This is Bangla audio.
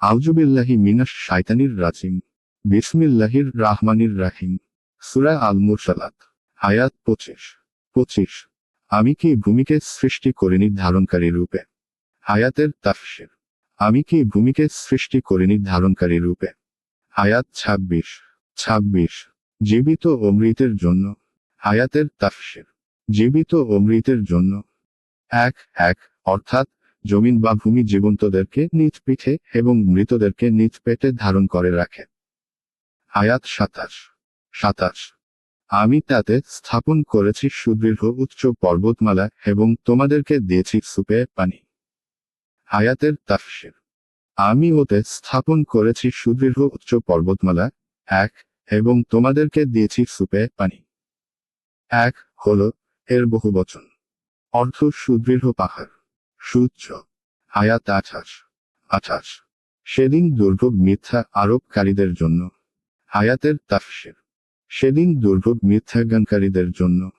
আউজুবিল্লাহি মিনাস শাইতানির রাজিম, বিসমিল্লাহির রাহমানির রাহিম। সুরা আল মুরসালাত আয়াত পঁচিশ পঁচিশ। আমি কি ভূমিকে সৃষ্টি করিনি ধারণকারী রূপে? আয়াতের তাফসির। আমি কি ভূমিকে সৃষ্টি করিনি ধারণকারী রূপে? আয়াত ছাব্বিশ ছাব্বিশ। জীবিত ও মৃতের জন্য। আয়াতের তাফসির। জীবিত ও মৃতের জন্য। এক এক, অর্থাৎ জমিন বা ভূমি জীবন্তদেরকে নিজ পিঠে এবং মৃতদেরকে নিজ পেটে ধারণ করে রাখে। আয়াত সাতাশ। সাতাশ। আমি তাতে স্থাপন করেছি সুদৃঢ় উচ্চ পর্বতমালা এবং তোমাদেরকে দিয়েছি সুপে পানি। আয়াতের তাফসির। আমি ওতে স্থাপন করেছি সুদৃঢ় উচ্চ পর্বতমালা, এক, এবং তোমাদেরকে দিয়েছি সুপে পানি। এক হল এর বহু বচন অর্থ সুদৃঢ় পাহাড়। সূর্য আয়াত আঠাশ। আঠাশ। সেদিন দুর্ভোগ মিথ্যা আরোপকারীদের জন্য। আয়াতের তাফসের। সেদিন দুর্ভোগ মিথ্যাজ্ঞানকারীদের জন্য।